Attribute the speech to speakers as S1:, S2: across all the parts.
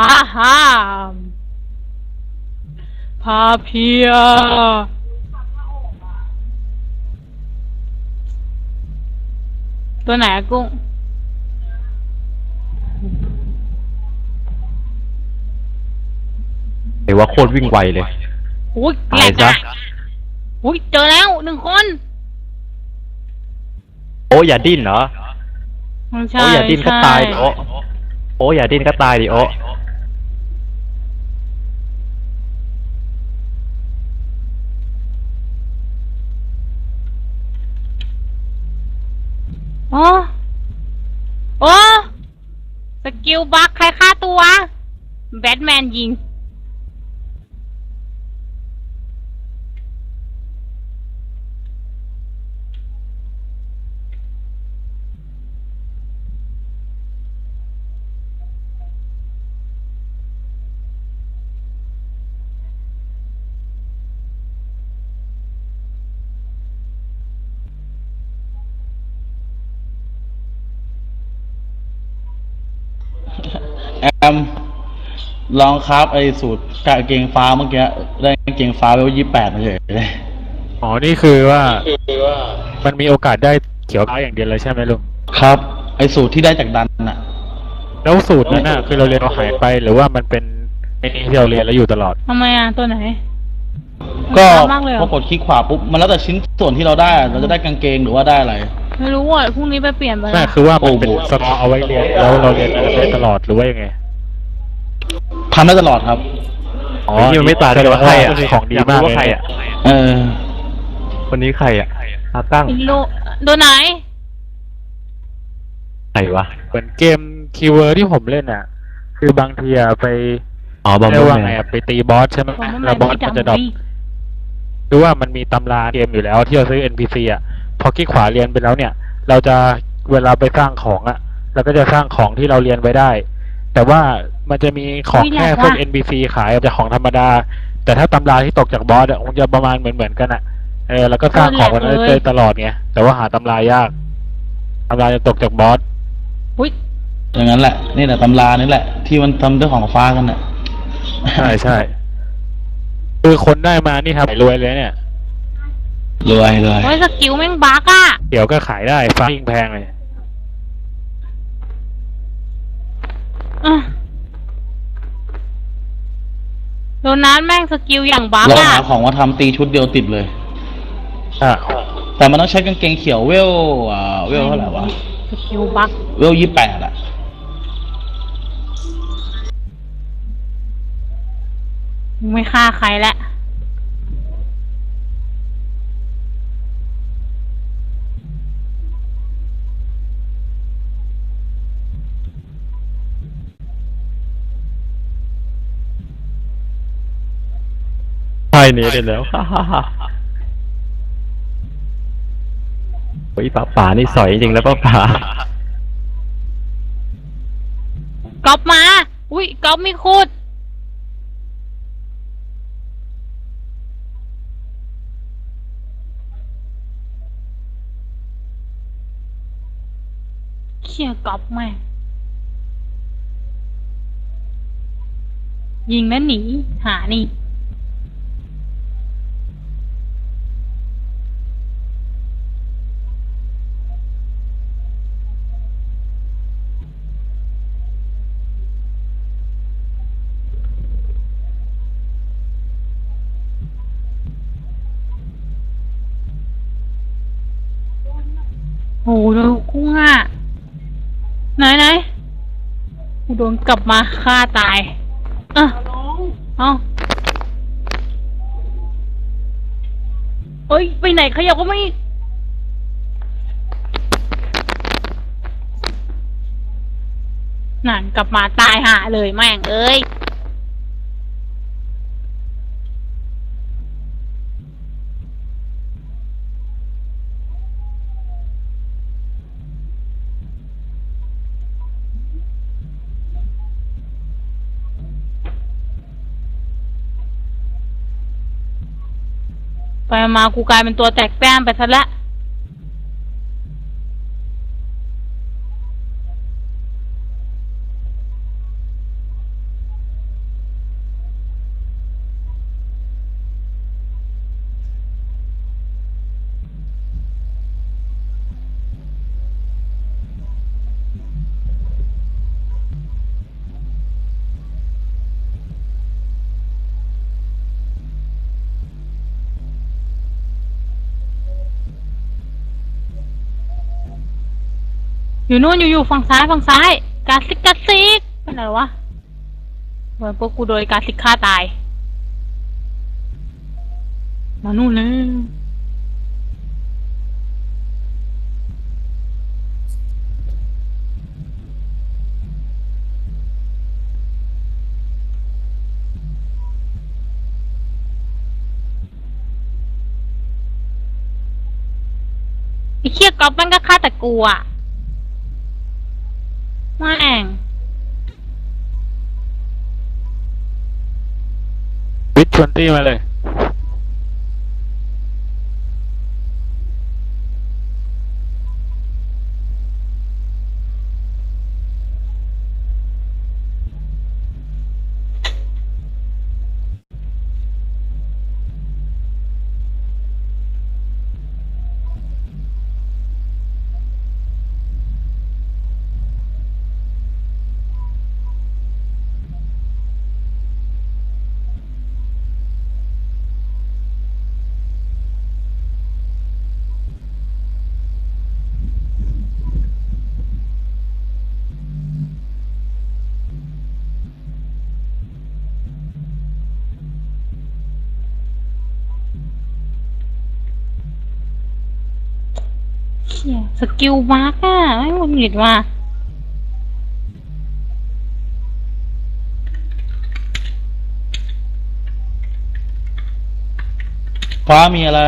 S1: ฮ่าฮ่าพาเพีย ตัวไหนอะกุ้ง
S2: เห็นว่าโคตรวิ่งไวเลย
S1: อุ้ยแหล
S2: ตาย
S1: ก
S2: ซะ
S1: อะอุ้ยเจอแล้วหนึ่งคน
S2: โอ้อย่าดิ้นเหรอ
S1: ไม่ใช่
S2: โอ้อย่าดิ้นก็
S1: ใช่
S2: ตายดิโอ้โอ้อย่าดิ้นก็ตายดิโอ้
S1: โอ้โอ้ส กิลบัคใครฆ่าตัว แบทแมนยิง
S3: มลองครับไอ้สูตรกางเกงฟ้าเมื่อกี้ได้กางเกงฟ้าไปว่ายี่แปดมาเฉยเลย
S4: อ๋อ นี่คือว่า มันมีโอกาสได้เขียวฟ้าอย่างเดียวเลยใช่ไหมลุง
S3: ครับ ไอ้สูตรที่ได้จากดันน่ะ
S4: แล้วสูตรนั้นน่ะคือเราเรียนเราหายไปหรือว่ามันเป็นไอ้นี่ที่เราเรียนแล้วอยู่ตลอด
S1: ทำไมอะ ตัวไหน
S3: ก็
S1: มากเลยเหร
S3: พ
S1: อ
S3: อกดคลิกขวาปุ๊บมันแล้วแต่ชิ้นส่วนที่เราได้อะเราจะได้กางเกงหรือว่าได้อะไร
S1: ไม่รู้อะพรุ่งนี้ไปเปลี่ยนไป
S4: น่าคือว่ามันเป็น
S3: โอ้โห
S4: สมอเอาไว้เรียนแล้วเราเรียนอะไรได้ตลอดหรือว่ายังไง
S3: ทำได้ตลอดครับ
S4: อ๋อ
S2: ไอ้ที่มันไม่ตายเลยว่าใครอะ
S4: ของดี
S2: ย
S4: มาก
S2: รู้
S4: เลย
S2: ว่าใครอะ
S3: เออ
S2: คนนี้ใครอะตาตั้ง
S1: อินโลตัวไหน
S2: ใครวะ
S4: เหมือนเกมคีย์เวิร์ดที่ผมเล่นอะ คือบางทีอะไป
S2: อ๋อบอม
S4: เรียกว่า
S2: แม
S4: ไง
S2: น
S4: อะไปตีบอสใช่ไหม
S1: ผมว่า
S4: แล้วบอส
S1: ไม่
S4: มันจะ
S1: จำ
S4: ดรอป
S1: ไม่
S4: หรือว่ามันมีตำราเกมอยู่แล้วที่เราซื้อ NPC อะ พอคลิกขวาเรียนไปแล้วเนี่ย เราจะเวลาไปสร้างของอะ เราก็จะสร้างของที่เราเรียนไว้ได้ แต่ว่ามันจะมีของแค่พวก NPC ขายจะของธรรมดา แต่ถ้าตำราที่ตกจากบอสอะคงจะประมาณเหมือนเหมือนๆกันอะเออแล้วก็สร้างของมันได้ตลอดไงแต่ว่าหาตำรายากตำราจะตกจากบอส
S1: อุ้ย
S3: อย่างนั้นแหละนี่แหละตำรานี่แหละ ที่มันทำด้วยของฟ้ากันน่ะ
S4: ใช่ใช่คือคนได้มานี่ครับรวยเลยเนี่ย
S3: รวยรวย
S1: โอ้ยสกิลแม่งบักอะ
S4: เดี๋ยวก็ขายได้ฟ้ายิ่งแพงเลย
S1: อะ โดนัทแม่งสกิลอย่างบัก
S3: เรา
S1: อะ
S3: หาของมาทำตีชุดเดียวติดเลย
S4: อะ
S3: แต่มันต้องใช้กางเกงเขียวเวลอ่าเวลเท่าไหร่วะ
S1: สกิลบัก
S3: เวลยี่แปดอะ
S1: ไม่ฆ่าใครแล้ว
S2: ใช่นี้ได้แล้วฮ่าฮ่าฮ่าโอ้ยป่าป่านี่สอยจริงแล้วป่าป่า
S1: ก๊อปมา อุ้ยก๊อปไม่คูดเขี่ยก๊อปแม่งยิงแล้วหนี หานี่ หดูกุ้งอะไหนไหนกูโดนกลับมาฆ่าตายเอะเอาเอ้ย ไปไหนขยับก็ไม่นั่นกลับมาตายหาเลยแม่งเอ้ย ไปมากูกลายเป็นตัวแตกแต้มไปซะและ อยู่นู่นอยู่อยู่ฝั่งซ้ายฝั่งซ้าย กาซิกกาซิกเป็นอะไรวะเหมือนพวกกูโดยกาซิกฆ่าตาย มานู่นเลยไอ้เคียกอบมันก็ฆ่าแต่กูอะ มาแอง
S4: วิทชวนตี้มาเลย
S1: สกิลมาร์กอะไม่หงุดหงิดว่ะ
S3: ฟ้ามีอะไร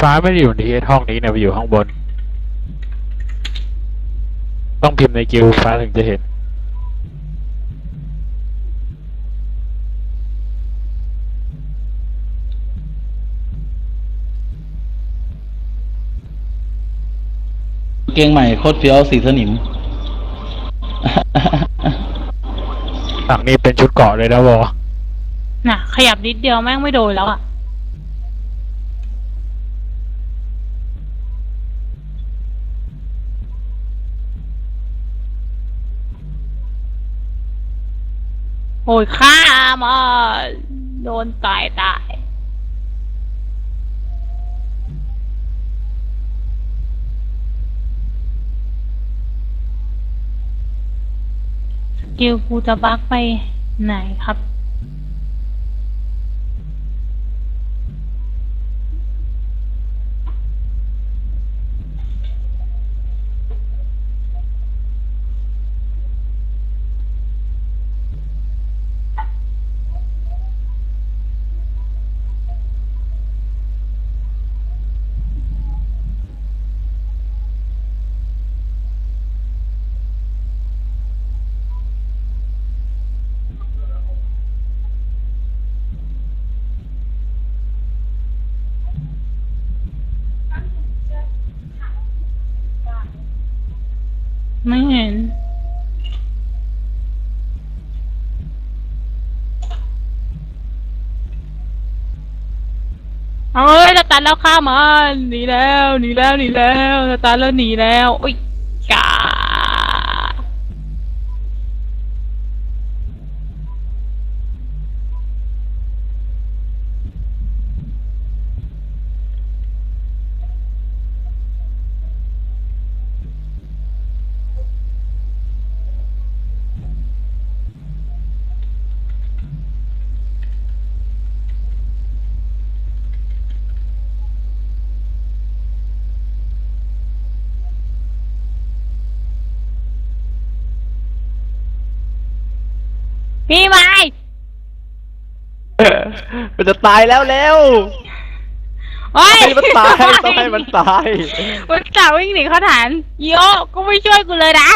S4: ฟ้าไม่ได้อยู่ในห้องนี้นะไปอยู่ข้างบน ต้องพิมพ์ในกิลด์ฟ้าถึงจะเห็น
S3: เกงใหม่โคตรเฟี้ยวสีสนิม
S4: ฝั่งนี้เป็นชุดเกาะเลยนะวอ
S1: น่ะ ขยับนิดเดียวแม่งไม่โดนแล้วอะโอ้ยฆ่ามาโดนตายตาย ส กิลกูจะบักไปไหนครับ เฮ้ยจะตันแล้วฆ่ามันหนีแล้วหนีแล้วหนีแล้วจะตันแล้วหนีแล้วโอ้ยกา พี่ไม้
S2: มันจะตายแล้วแล้ว
S1: โอ้ย
S2: ให้มันตายต้องให้มันตาย
S1: มันสาววิ่งหนีเขาฐานโยก็ไม่ช่วยกูเลยนะ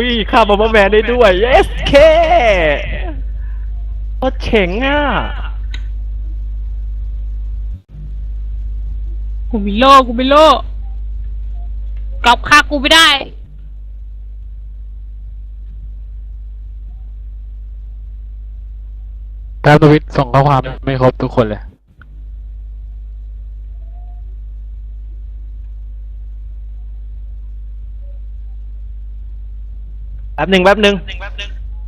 S2: อุ้ยฆ่าบอมเบอร์แมนได้ด้วย yes เคโคตรเฉงอะ
S1: กูมีโล่กูมีโล่กลับฆ่ากูไม่ได้
S4: แท็บทวิตส่งข้อความไม่ครบทุกคนเลย
S2: แป๊บหนึ่งแป๊บหนึ่ง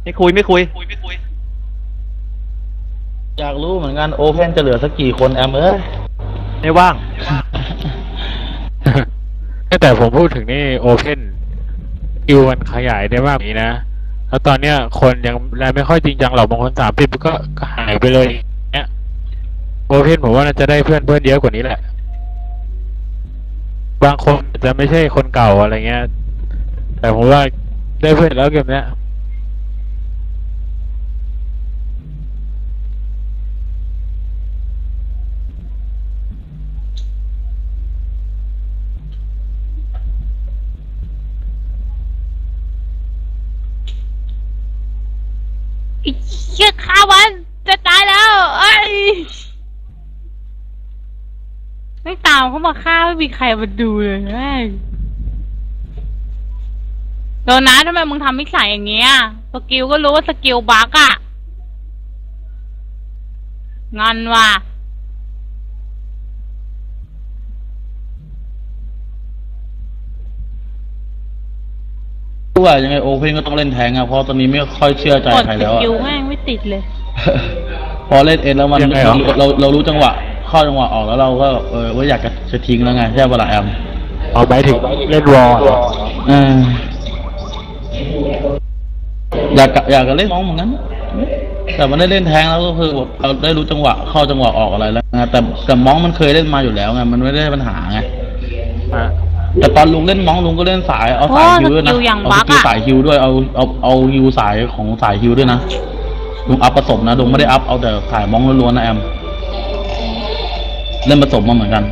S2: ไม่คุยไม่คุย
S3: อยากรู้เหมือนกันโอเพนจะเหลือสักกี่คนแอมเอ้ย
S2: ไม่ว่าง
S4: แต่ผมพูดถึงนี่โอเพนคิวมันขยายได้มากกว่านี้นะ แล้วตอนเนี้ยคนยังแลไม่ค่อยจริงจังหรอกบางคนสามสิบก็ก็หายไปเลยเนี้ยโอเพนผมว่าน่าจะได้เพื่อนเพื่อนเยอะกว่านี้แหละ บางคนอาจจะไม่ใช่คนเก่าอะไรเงี้ย แต่ผมว่า ได้เพื่อนแล้วเกมเนี้ย
S1: ไอ้เชี่ยฆ่ามันจะตายแล้วเอ้ยไม่ตามเขามาฆ่าไม่มีใครมาดูเลยแม่ง โดนะทำไมมึงทำนิสัยอย่างเงี้ย สกิลก็รู้ว่าสกิลบักอะงอนว่ะ
S3: รู้ว่ายังไงโอเพนก็ต้องเล่นแทงอะเพราะตอนนี้ไม่ค่อยเชื่อใจ
S1: กด
S3: ใคร
S1: ส
S3: แล้วอะ
S1: กิลแม่งไม่ติดเลย
S3: พอเล่นเอ็นแล้วมัน
S4: ยังไงเหรอ
S3: เราเรารู้จังหวะ เข้าจังหวะออกแล้วเราก็เออว่าอยากจะจะทิ้งแล้วไงใช่ปะล่ะแอม
S4: เอาไปถึงเล่นวอลเหรอ
S3: เออ อยากกะอยากจะเล่นมองเหมือนกัน แต่มันได้เล่นแทงแล้วก็คือแบบเราได้รู้จังหวะเข้าจังหวะออกอะไรแล้วไงแต่แต่มองมันเคยเล่นมาอยู่แล้วไงมันไม่ได้ปัญหาไง
S4: อะ
S3: แต่ตอนลุงเล่นมองลุงก็เล่นสายเอาสายฮิวด้วยนะ
S1: โอ้สกิลอย่าง
S3: เอา
S1: บั
S3: ส
S1: ก
S3: กิล
S1: อะ
S3: สายฮิวด้วยเอาเอาเอาฮิวสายของสายฮิวด้วยนะลุงอัพผสมนะลุงไม่ได้อัพเอาแต่สายมองล้วนๆนะแอมเล่นผสมมาเหมือนกัน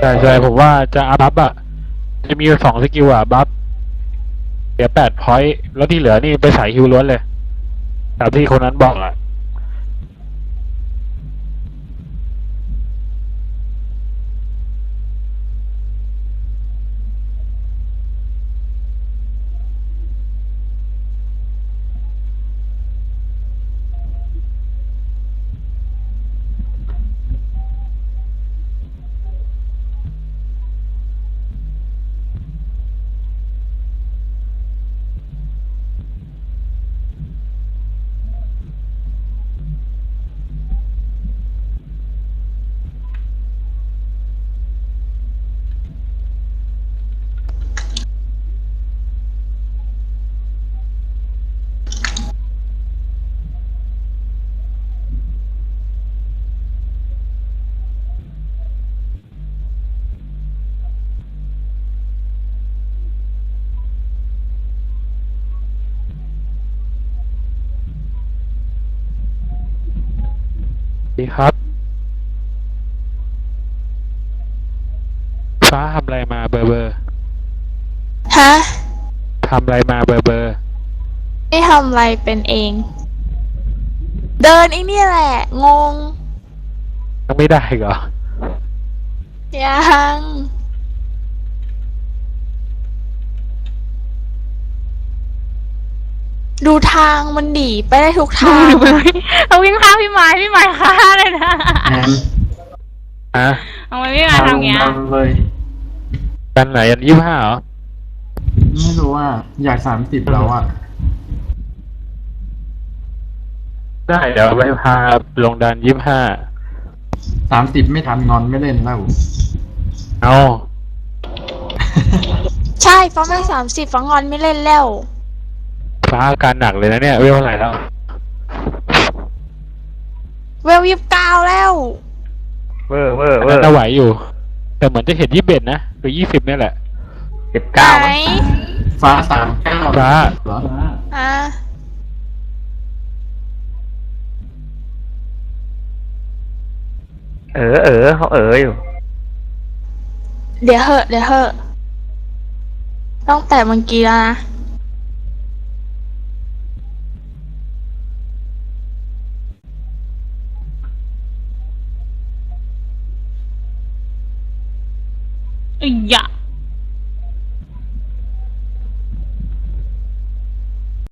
S4: ใช่ใช่ผมว่าจะอัพบัฟอะจะมีอยู่สองสกิลอะบัฟ เหลือแปดพอยต์แล้วที่เหลือนี่ไปใส่ฮิวล้วนเลยตามที่คนนั้นบอกอะ ดีครับ ฟ้าทำอะไรมาเบอร์เบอร์
S5: ฮะ
S4: ทำอะไรมาเบอร์เบอร์
S5: ไม่ทำอะไรเป็นเอง เดินไอ้เนี่ยแหละ งง
S4: ยังไม่ได้อีกเหรอ
S5: ยัง ดูทางมันดีไปได้ทุกทาง
S1: ดูไปวิ่งเอาวิ่งฆ่าพี่ไม้พี่ไม้ฆ่าเลยนะ
S4: อะ
S1: เอาไว้พี่ไม้ทำอย่างเงี้ย
S6: เลย
S4: ดันไหนยันยี่ห้าเหรอ
S6: ไม่รู้ว่า อยากสามสิบแล้วอะ
S4: ได้เดี๋ยวไปพาลงดันยี่ห้า
S6: สามสิบไม่ทันงอนไม่เล่นแล้ว
S4: เอา
S5: ใช่ฟ้าไม่สามสิบฟ้างอนไม่เล่นแล้ว
S4: ฟ้าอาการหนักเลยนะเนี่ยเวลเท่าไหร่แล้ว
S5: เวลยิบเก้าแล้ว
S2: เวอร์เวอร์
S4: อัน
S2: เวอ
S4: นั้น
S2: ร์
S4: น่าไหวอยู่ แต่เหมือนจะเห็นยี่สิบเอ็ดนะหรือยี่สิบนี่ยแหละ
S2: สิบเก้า
S5: ไหน
S6: ฟ้าสามเก้า
S4: ฟ้า
S6: เหรอ
S5: อะ
S2: เออเออเขาเอออยู่
S5: เดี๋ยวเหอะ เดี๋ยวเหอะต้องแต่เมื่อกี้แล้วนะ